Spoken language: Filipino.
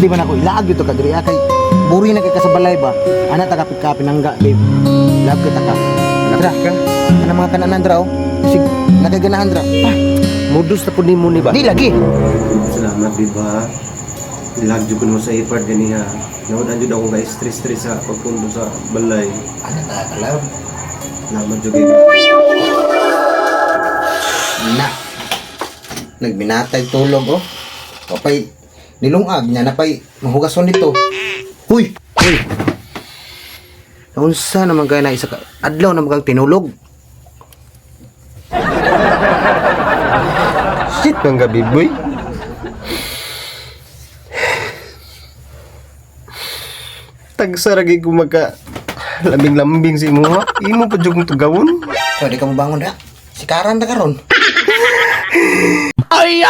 di man ako ilaag ito ka diri ah, kay buri na kay ka sa balay ba. Ana ta kapit kapit nangga babe. Love kita ka. Dra ka. Ana mga kananan dra oh. Sig nagaganahan dra. Ah, Modus na po ni mo ni ba? di lagi. Salamat di ba? Ilagyo ko mo sa ipard ganiha. Nawad jud ako nga stress-stress sa pagpundo sa balay. Ana ta ka love. Salamat jud Na. Nagbinatay tulog oh. Papay nilungag niya napay mahugason dito. Huy, huy. Unsa naman kaya na isa ka adlaw na magang tinulog. Shit ng gabi boy. Tagsaragi ko magka lambing-lambing si mo. Imo pa kong tugawon. Di ka mo bangon na. Sikaran na karon. Ay!